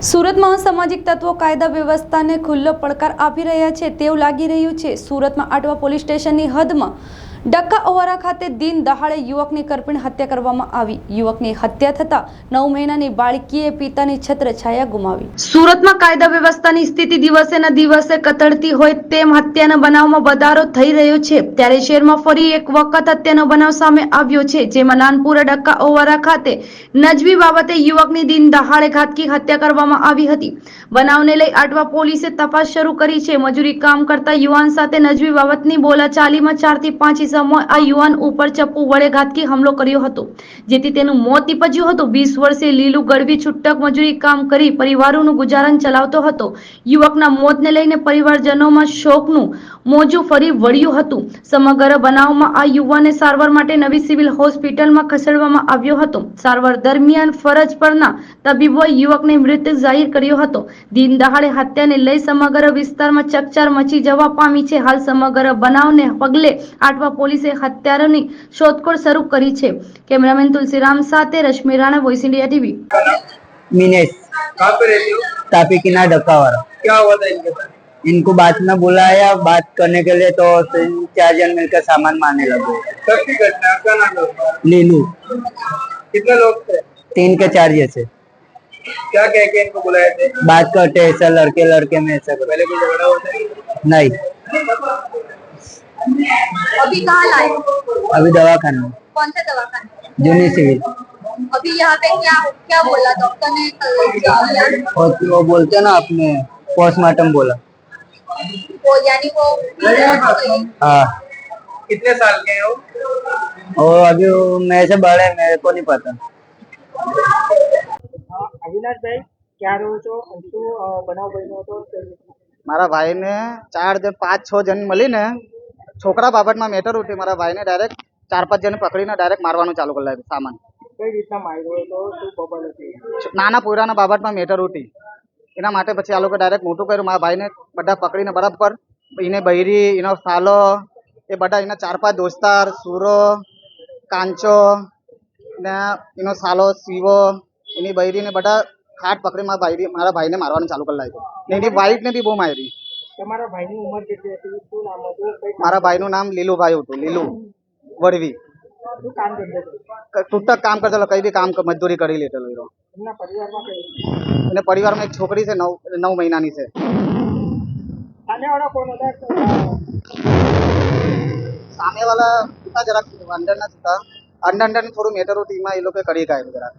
સુરતમાં અસામાજિક તત્વો કાયદા વ્યવસ્થાને ખુલ્લો પડકાર આપી રહ્યા છે તેવું લાગી રહ્યું છે. સુરતમાં આટવા પોલીસ સ્ટેશનની હદમાં ડક્કા ઓવારા ખાતે દિન દહાડે યુવકની કરપીણ હત્યા કરવામાં આવી. યુવકની હત્યા થતા નવ મહિનાની બાળકીએ પિતાની છત્ર છાયા ગુમાવી. સુરતમાં કાયદા વ્યવસ્થાની સ્થિતિ દિવસે ને દિવસે કતળતી હોય તેમ હત્યાના બનાવમાં વધારો થઈ રહ્યો છે. ત્યારે શહેરમાં ફરી એક વખત હત્યાનો બનાવ સામે આવ્યો છે, જેમાં નાનપુરા ડક્કા ઓવારા ખાતે નજવી બાબતે યુવકની દિન દહાડે ઘાતકી હત્યા કરવામાં આવી હતી. બનાવને લઈ આટવા પોલીસે તપાસ શરૂ કરી છે. મજૂરી કામ કરતા યુવાન સાથે નજવી બાબતની બોલાચાલીમાં ચારથી પાંચ સમય આ યુવાન ઉપર ચપ્પુ વડે ઘાતકી હુમલો કર્યો હતો, જેથી તેનું મોત નીપજ્યું હતું. વીસ વર્ષે લીલું ગળવી છૂટક મજૂરી કામ કરી પરિવારોનું ગુજારણ ચલાવતો હતો. યુવકના મોતને લઈને પરિવારજનોમાં શોકનું મોજું ફરી વળ્યું હતું. સમગ્ર બનાવમાં આ યુવાને સારવાર માટે નવી સિવિલ હોસ્પિટલમાં ખસેડવામાં આવ્યો હતો. સારવાર દરમિયાન ફરજ પરના તબીબોએ યુવકને મૃત જાહેર કર્યો હતો. દિન દહાડે હત્યાને લઈ સમગ્ર વિસ્તારમાં ચકચાર મચી જવા પામી છે. હાલ સમગ્ર બનાવને પગલે આટવા પોલીસે હત્યારોની શોધખોળ શરૂ કરી છે કેમેરામેન તુલસીરામ સાથે Rashmi Rana voice India TV Minesh कहाँ पे रहती हो तापी किनार डक्का वाला क्या हुआ था इनके साथ इनको बात में बुलाया बात करने के लिए तो फिर चार जन मिलकर सामान मारने लगे कब की घटना है? आपका नाम लो लीलू कितने लोग थे तीन के चार जैसे क्या कह के इनको बुलाए थे बात करते ऐसा लड़के लड़के में ऐसा करो पहले कोई झगड़ा होता है नहीं अभी कहाँ लाए अभी दवाखाना में कौन सा दवाखाना जूनी सिविल अभी यहाँ पे क्या क्या बोला डॉक्टर ने कल- और फिर वो बोलते हैं ना अपने पोस्टमार्टम बोला वो यानी वो हाँ कितने साल के हैं वो और अभी वो मेरे से बड़े हैं, मेरे को नहीं पता અવિનાશભાઈ ક્યાં રહો છો અને શું અ, બનાવ બન્યો હતો તે રીતે. મારા ભાઈને ચાર જણ પાંચ છ જણ મળીને છોકરા બાબતમાં મેટર ઉઠી. મારા ભાઈને ડાયરેક્ટ ચાર પાંચ જણ પકડીને ડાયરેક્ટ મારવાનું ચાલુ કરી લાગ્યું સામાન. કઈ રીતના માર્યો હતો? શું નાના પોયરાના બાબતમાં મેટર ઉઠી. એના માટે પછી આ લોકો ડાયરેક્ટ મોટું કર્યું. મારા ભાઈને બધા પકડીને બરાબર એને બૈરી એનો સાલો એ બધા એના ચાર પાંચ દોસ્તાર સુરો કાંચો ને એનો સાલો સીવો એની બૈરીને બધા હાથ પકડી મારા ભાઈ મારા ભાઈને મારવાનું ચાલુ કરી લાગ્યું ને એની વાઈફને બી બહુ મારી. તમારા ભાઈની ઉંમર કેટલી હતી? શું નામ હતું? મારા ભાઈનું નામ લીલુભાઈ હતું લીલુ વડવી શું કામ ધંધો તૂટક કામ કરતો કઈ બી કામ મજદૂરી કરી લેતો એનો એમના પરિવારમાં કઈ અને પરિવારમાં એક છોકરી છે નવ નવ મહિનાની છે. સામેવાળા કોણ હતા? સામેવાળા હતા જરાક અંડરના હતા. અંડર અંડર થોડું મેટર હતું એમાં એ લોકો કરી કાઢ્યું જરાક.